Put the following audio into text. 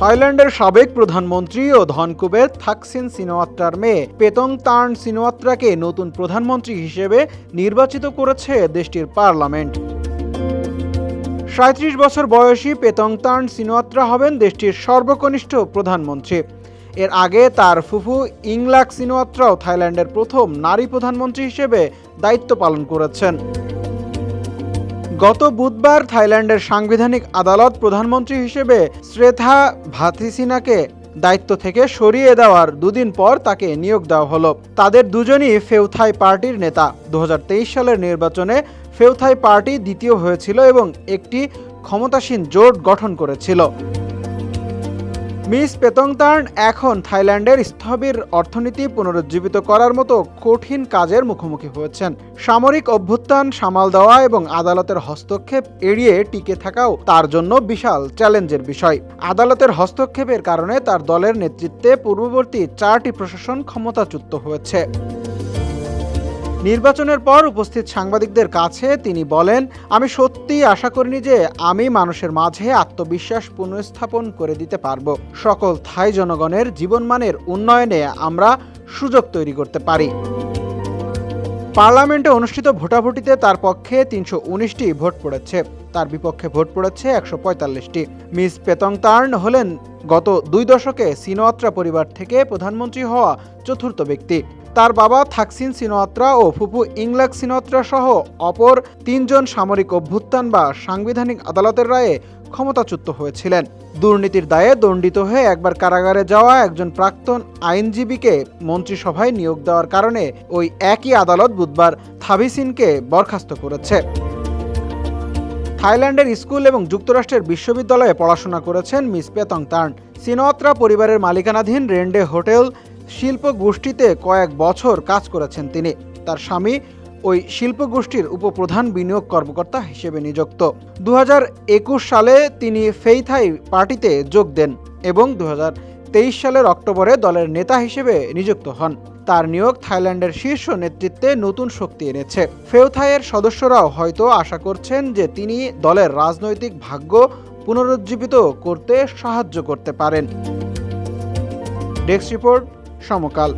থাইল্যান্ডের সাবেক প্রধানমন্ত্রী ও ধনকুবের থাকসিন সিনোয়াত্রার মেয়ে পেতং তার্ন সিনোয়াত্রাকে নতুন প্রধানমন্ত্রী হিসেবে নির্বাচিত করেছে দেশটির পার্লামেন্ট। সাঁত্রিশ বছর বয়সী পেতং তার্ন সিনোয়াত্রা হবেন দেশটির সর্বকনিষ্ঠ প্রধানমন্ত্রী। এর আগে তার ফুফু ইংলাক সিনোয়াত্রাও থাইল্যান্ডের প্রথম নারী প্রধানমন্ত্রী হিসেবে দায়িত্ব পালন করেছেন। গত বুধবার থাইল্যান্ডের সাংবিধানিক আদালত প্রধানমন্ত্রী হিসেবে শ্রেথা ভাতিসিনাকে দায়িত্ব থেকে সরিয়ে দেওয়ার দুদিন পর তাকে নিয়োগ দেওয়া হল। তাদের দুজনই ফেউথাই পার্টির নেতা। দু হাজার তেইশ সালের নির্বাচনে ফেউথাই পার্টি দ্বিতীয় হয়েছিল এবং একটি ক্ষমতাসীন জোট গঠন করেছিল। মিস পেতংতার্ন এখন থাইল্যান্ডের স্থবির অর্থনীতি পুনরুজ্জীবিত করার মতো কঠিন কাজের মুখোমুখি হয়েছেন। সামরিক অভ্যুত্থান সামাল দেওয়া এবং আদালতের হস্তক্ষেপ এড়িয়ে টিকে থাকাও তার জন্য বিশাল চ্যালেঞ্জের বিষয়। আদালতের হস্তক্ষেপের কারণে তার দলের নেতৃত্বে পূর্ববর্তী চারটি প্রশাসন ক্ষমতাচ্যুত হয়েছে। নির্বাচনের পর উপস্থিত সাংবাদিকদের কাছে তিনি বলেন, আমি সত্যিই আশা করিনি যে আমি মানুষের মাঝে আত্মবিশ্বাস পুনঃস্থাপন করে দিতে পারব। সকল থাই জনগণের জীবনমানের উন্নয়নে আমরা সুযোগ তৈরি করতে পারি। পার্লামেন্টে অনুষ্ঠিত ভোটাভুটিতে তার পক্ষে তিনশো উনিশটি ভোট পড়েছে। তার বিপক্ষে ভোট পড়েছে একশো পঁয়তাল্লিশটি। মিস পেতং তার্ন হলেন গত দুই দশকে সিনোয়াত্রা পরিবার থেকে প্রধানমন্ত্রী হওয়া চতুর্থ ব্যক্তি। তার বাবা থাকসিন সিনোয়াত্রা ও ফুপু ইংলাক সিনোয়াত্রা সহ অপর তিনজন সামরিক অভ্যুত্থান বা সাংবিধানিক আদালতের রায়ে ক্ষমতাচ্যুত হয়েছিলেন। দুর্নীতির দায়ে দণ্ডিত হয়ে একবার কারাগারে যাওয়া একজন প্রাক্তন আইনজীবীকে মন্ত্রিসভায় নিয়োগ দেওয়ার কারণে ওই একই আদালত বুধবার থাবিসিনকে বরখাস্ত করেছে। থাইল্যান্ডের স্কুল এবং যুক্তরাষ্ট্রের বিশ্ববিদ্যালয়ে পড়াশোনা করেছেন মিস পেতং তার্ন। সিনোয়াত্রা পরিবারের মালিকানাধীন রেন্ডে হোটেল শিল্প গোষ্ঠীতে কয়েক বছর কাজ করেছেন তিনি। তার স্বামী ওই শিল্প গোষ্ঠীর উপপ্রধান বিনিয়োগ কর্মকর্তা হিসেবে নিযুক্ত। দু হাজার একুশ সালে তিনি ফেইথাই পার্টিতে যোগ দেন এবং দু হাজার তেইশ সালের অক্টোবরে দলের নেতা হিসেবে নিযুক্ত হন। তার নিয়োগ থাইল্যান্ডের শীর্ষ নেতৃত্বে নতুন শক্তি এনেছে। ফেউথাইয়ের সদস্যরাও হয়তো আশা করছেন যে তিনি দলের রাজনৈতিক ভাগ্য পুনরুজ্জীবিত করতে সাহায্য করতে পারেন। Desk report Samakal.